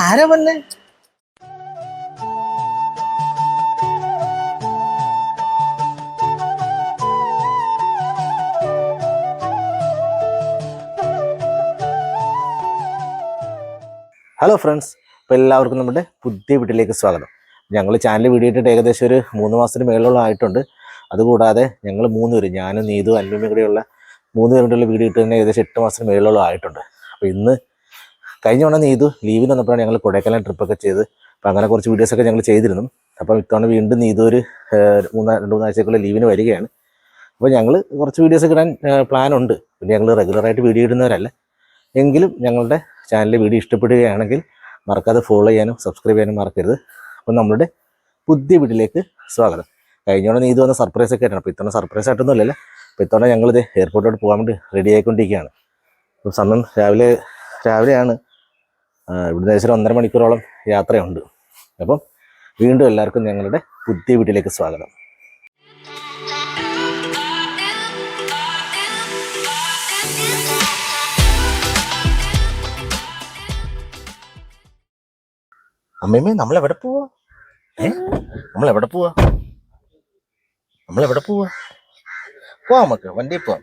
ആരാ വന്നേ? Hello friends അപ്പോൾ എല്ലാവർക്കും നമ്മുടെ പുതിയ വീട്ടിലേക്ക് സ്വാഗതം. ഞങ്ങൾ ചാനൽ വീഡിയോ ഇട്ടിട്ട് ഏകദേശം ഒരു മൂന്ന് മാസത്തിന് മേളിലുള്ള ആയിട്ടുണ്ട് അതുകൂടാതെ ഞങ്ങൾ മൂന്ന് പേര് ഞാനും നീതു അന്മയും കൂടെയുള്ള മൂന്ന് കിലോമീറ്ററിൽ വീട് ഇട്ട് തന്നെ ഏകദേശം എട്ട് മാസത്തിന് മേളിലോളം ആയിട്ടുണ്ട്. അപ്പോൾ ഇന്ന് കഴിഞ്ഞ തവണ നീതു ലീവിന് വന്നപ്പോഴാണ് ഞങ്ങൾ കൊടൈക്കനാൽ ട്രിപ്പൊക്കെ ചെയ്ത്. അപ്പോൾ അങ്ങനെ കുറച്ച് വീഡിയോസൊക്കെ ഞങ്ങൾ ചെയ്തിരുന്നു. അപ്പോൾ ഇത്തവണ വീണ്ടും നീതു ഒരു മൂന്ന് രണ്ട് മൂന്നാഴ്ചക്കുള്ള ലീവിന് വരികയാണ്. അപ്പോൾ ഞങ്ങൾ കുറച്ച് വീഡിയോസ് ഇടാൻ പ്ലാൻ ഉണ്ട്. പിന്നെ ഞങ്ങൾ റെഗുലറായിട്ട് വീഡിയോ ഇടുന്നവരല്ല. എങ്കിലും ഞങ്ങളുടെ ചാനൽ വീഡിയോ ഇഷ്ടപ്പെടുകയാണെങ്കിൽ മറക്കാതെ ഫോളോ ചെയ്യാനും സബ്സ്ക്രൈബ് ചെയ്യാനും മറക്കരുത്. അപ്പോൾ നമ്മളുടെ പുതിയ വീട്ടിലേക്ക് സ്വാഗതം. കഴിഞ്ഞോടെ നീ ഇത് വന്ന സർപ്രൈസ് ഒക്കെ ആയിട്ടാണ്. അപ്പോൾ ഇത്തവണ സർപ്രൈസ് ആയിട്ടൊന്നുമില്ലല്ലോ. അപ്പോൾ ഇത്തവണ ഞങ്ങളിത് എയർപോർട്ടിലോട്ട് പോകാൻ വേണ്ടി റെഡി ആയിക്കൊണ്ടിരിക്കുകയാണ്. അപ്പോൾ സമയം രാവിലെ രാവിലെയാണ്. ഇവിടുന്ന് ഏകദേശം ഒന്നര മണിക്കൂറോളം യാത്രയുണ്ട്. അപ്പം വീണ്ടും എല്ലാവർക്കും ഞങ്ങളുടെ പുതിയ വീട്ടിലേക്ക് സ്വാഗതം. അമ്മയമ്മേ നമ്മൾ എവിടെ പോവാ? ഏ? നമ്മൾ എവിടെ പോവാ? നമ്മൾ എവിടെ പോവാ? പോവാം നമുക്ക് വണ്ടി പോവാം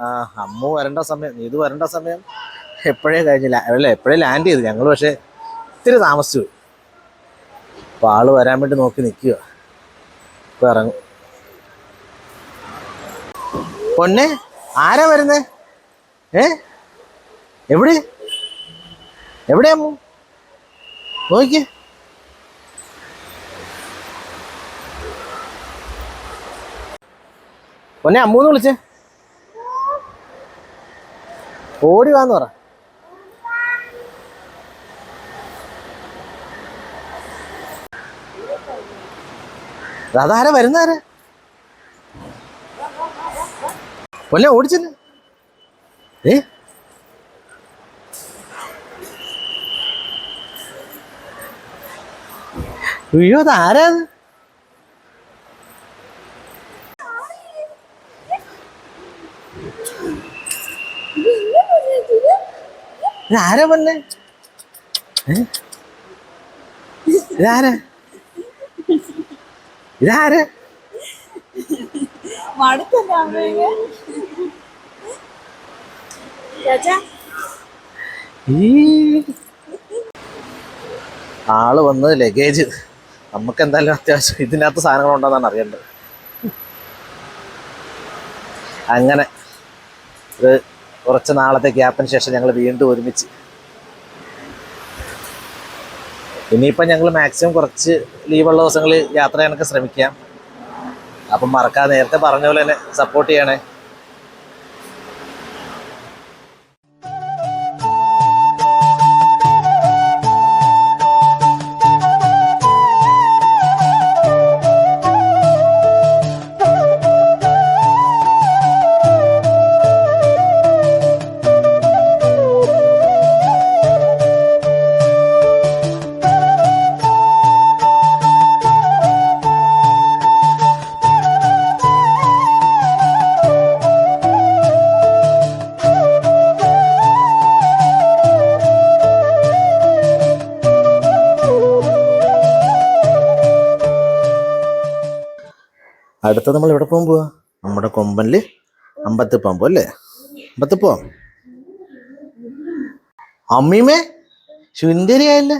ആ, അമ്മു വരേണ്ട സമയം ഇത് വരേണ്ട സമയം എപ്പോഴേ കഴിഞ്ഞില്ല. അല്ല എപ്പോഴേ ലാൻഡ് ചെയ്തു. ഞങ്ങൾ പക്ഷേ ഇത്തിരി താമസിച്ചു. പോയി അപ്പോൾ ആൾ വരാൻ വേണ്ടി നോക്കി നിൽക്കുക. ഇപ്പോൾ ഇറങ്ങും. പൊന്നെ ആരാ വരുന്നേ? ഏ? എവിടെ? എവിടെയാ അമ്മു? നോക്കിയേ. പൊന്നെ അമ്മൂന്ന് വിളിച്ചേ. ഓടി വാന്ന് പറ. അതാരാ വരുന്നാരാ പൊന്നെ ഓടിച്ചെന്ന്. ഏ? അയ്യോ അത് ഇതാരാ ഏ? ഇതാരാ? ഇതാരാ? ഈ ആൾ വന്ന് ലഗേജ്. നമുക്ക് എന്തായാലും അത്യാവശ്യം ഇതിനകത്ത് സാധനങ്ങളുണ്ടെന്നാണ് അറിയേണ്ടത്. അങ്ങനെ ഒരു കുറച്ച് നാളത്തെ ഗ്യാപ്പിന് ശേഷം ഞങ്ങൾ വീണ്ടും ഒരുമിച്ച്. ഇനിയിപ്പം ഞങ്ങൾ മാക്സിമം കുറച്ച് ലീവുള്ള ദിവസങ്ങളിൽ യാത്ര ചെയ്യാനൊക്കെ ശ്രമിക്കാം. അപ്പം മറക്കാതെ നേരത്തെ പറഞ്ഞ പോലെ തന്നെ സപ്പോർട്ട് ചെയ്യണേ. അടുത്ത നമ്മൾ എവിടെ പോകാൻ പോവാ? നമ്മുടെ കൊമ്പനിൽ അമ്പത്തി പോകാൻ അല്ലേ? അമ്പത്തി പോവാം അമ്മീമേ ശുന്തിരിയായില്ലേ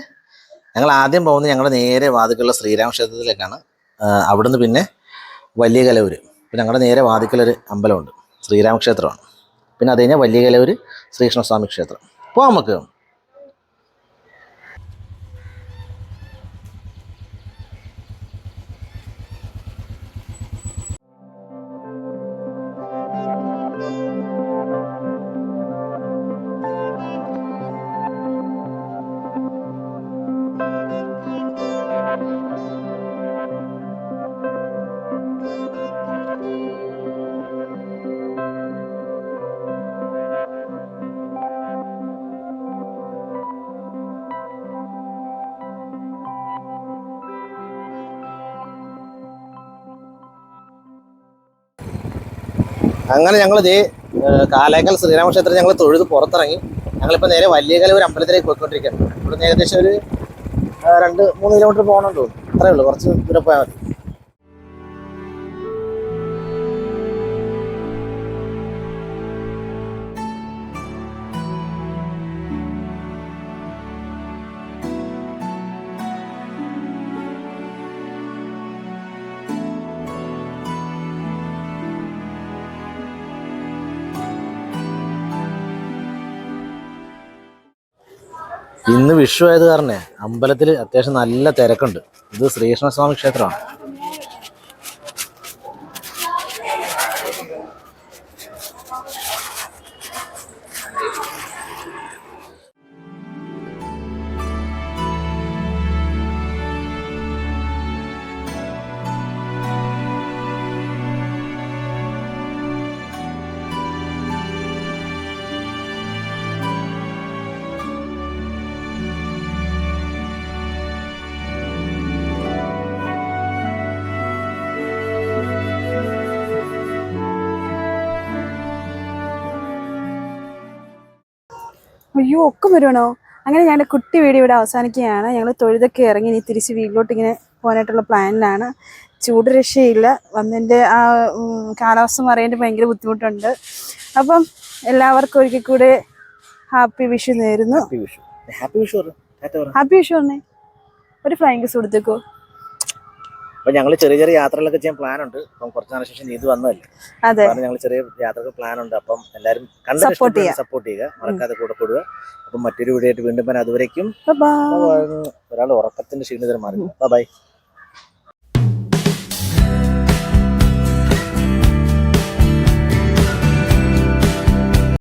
ഞങ്ങൾ ആദ്യം പോകുന്നത് ഞങ്ങളുടെ നേരെ വാതിക്കുള്ള ശ്രീരാമ ക്ഷേത്രത്തിലേക്കാണ്. അവിടുന്ന് പിന്നെ വലിയ കലവൂര് പിന്നെ ഞങ്ങളുടെ നേരെ വാതിക്കലൊരു അമ്പലമുണ്ട്. ശ്രീരാമക്ഷേത്രമാണ് പിന്നെ അത് കഴിഞ്ഞാൽ വലിയ കലവൂര് ശ്രീകൃഷ്ണസ്വാമി ക്ഷേത്രം. പോവാം നമുക്ക്. അങ്ങനെ ഞങ്ങൾ ഇതേ കാലേക്കൽ ശ്രീരാമക്ഷേത്രത്തിൽ ഞങ്ങൾ തൊഴുത് പുറത്തിറങ്ങി. ഞങ്ങളിപ്പോൾ നേരെ വലിയകലൂർ അമ്പലത്തിലേക്ക് പോയിക്കൊണ്ടിരിക്കുകയാണ്. ഇവിടുന്ന് ഏകദേശം ഒരു രണ്ട് മൂന്ന് കിലോമീറ്റർ പോകണമെന്ന് തോന്നുന്നു. അത്രേ ഉള്ളൂ. കുറച്ച് ദൂരെ പോയാൽ മതി. ഇന്ന് വിഷു ആയത് കാരണേ അമ്പലത്തിൽ അത്യാവശ്യം നല്ല തിരക്കുണ്ട്. ഇത് ശ്രീകൃഷ്ണസ്വാമി ക്ഷേത്രമാണ്. അയ്യോ ഒക്കെ വരുവാണോ? അങ്ങനെ ഞങ്ങളുടെ കുട്ടി വീട് ഇവിടെ അവസാനിക്കുകയാണ്. ഞങ്ങൾ തൊഴുതൊക്കെ ഇറങ്ങി ഇനി തിരിച്ച് വീട്ടിലോട്ട് ഇങ്ങനെ പോകാനായിട്ടുള്ള പ്ലാനിലാണ്. ചൂട് രക്ഷയില്ല. വന്നതിന്റെ ആ കാലാവസ്ഥ മറിയേണ്ട ഭയങ്കര ബുദ്ധിമുട്ടുണ്ട്. അപ്പം എല്ലാവർക്കും ഒരിക്കൽ കൂടെ ഹാപ്പി വിഷു നേരുന്നു. ഹാപ്പി വിഷു. ഹാപ്പി വിഷു പറഞ്ഞേ. ഒരു ഫ്ലൈങ് കിസ് കൊടുത്തേക്കോ? അപ്പൊ ഞങ്ങൾ ചെറിയ ചെറിയ യാത്രകളൊക്കെ ചെയ്യാൻ പ്ലാൻ ഉണ്ട്. അപ്പം കുറച്ച് നാളെ ശേഷം ഇത് വന്നതല്ലേ. അതെ. ഞങ്ങൾ ചെറിയ യാത്രകൾ പ്ലാൻ ഉണ്ട്. അപ്പം എല്ലാവരും കണ്ടിട്ട് ചെയ്യുക. സപ്പോർട്ട് ചെയ്യുക. മറക്കാതെ കൂടെ കൂടുക. അപ്പം മറ്റൊരു വീഡിയോ ആയിട്ട് വീണ്ടും വരാം. അതുവരേക്കും ഒരാൾ ഉറക്കത്തിന്റെ ക്ഷീണിതരം മാറി. ബൈ